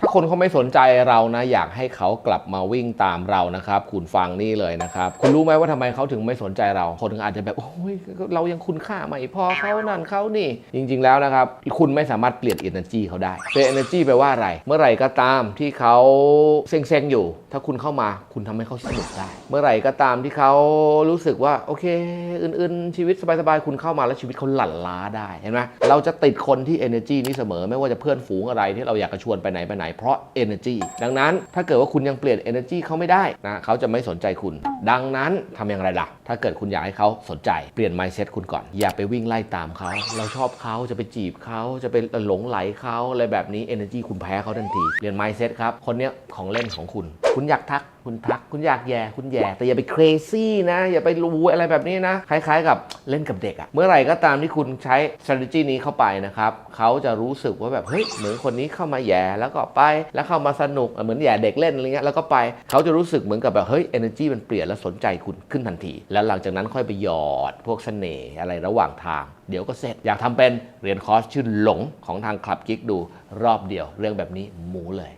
ถ้าคนเขาไม่สนใจเรานะ อยากให้เขากลับมาวิ่งตามเรานะครับ คุณฟังนี่เลยนะครับ คุณรู้ไหมว่าทำไมเขาถึงไม่สนใจเรา คนอาจจะแบบโอ้ยเรายังคุณค่าไม่พอเขานั่นเขานี่ จริง ๆ แล้วนะครับ คุณไม่สามารถเปลี่ยน energy เขาได้เป็น energy แปลว่าอะไร เมื่อไหร่ก็ตามที่เขาเซ็งๆอยู่ ถ้าคุณเข้ามา คุณทำให้เขาสนุกได้ เมื่อไหร่ก็ตามที่เขารู้สึกว่าโอเค อื่นๆ ชีวิตสบายๆคุณเข้ามาแล้วชีวิตเขาหลั่นล้าได้เห็นไหมเราจะติดคนที่ energy นี้เสมอ ไม่ว่าจะเพื่อนฝูงอะไรที่เราอยากจะชวนไปไหนไปไหนเพราะ energy ดังนั้นถ้าเกิดว่าคุณยังเปลี่ยน energy เขาไม่ได้นะเขาจะไม่สนใจคุณ ดังนั้นทำอย่างไรล่ะ ถ้าเกิดคุณอยากให้เขาสนใจเปลี่ยน mindset คุณก่อน อย่าไปวิ่งไล่ตามเขา เราชอบเขาจะไปจีบเขาจะไปหลงไหลเขาอะไรแบบนี้ energy คุณแพ้เขาทันทีเปลี่ยน mindset ครับคนเนี้ยของเล่นของคุณ คุณอยากทักคุณทัก คุณอยากแย่คุณแย่แต่อย่าไป crazy นะ อย่าไปรู้อะไรแบบนี้นะ คล้ายๆ กับเล่นกับเด็กอะเมื่อไหร่ก็ตามที่คุณใช้ strategy นี้เข้าไปนะครับเขาจะรู้สึกว่าแบบเฮ้ยเหมือนคนนี้เข้ามาแย่แล้วก็ไปแล้วเข้ามาสนุกเหมือนแย่เด็กเล่นอะไรเงี้ยแล้วก็ไปเขาจะรู้สึกเหมือนกับแบบเฮ้ย energy มันเปลี่ยนแล้วสนใจคุณขึ้นทันที แล้วหลังจากนั้นค่อยไปหยอดพวกเสน่ห์อะไรระหว่างทางเดี๋ยวก็เสร็จ อยากทำเป็นเรียนคอร์สชื่อหลงของทางคลับกิ๊กดูรอบเดียว เรื่องแบบนี้หมูเลย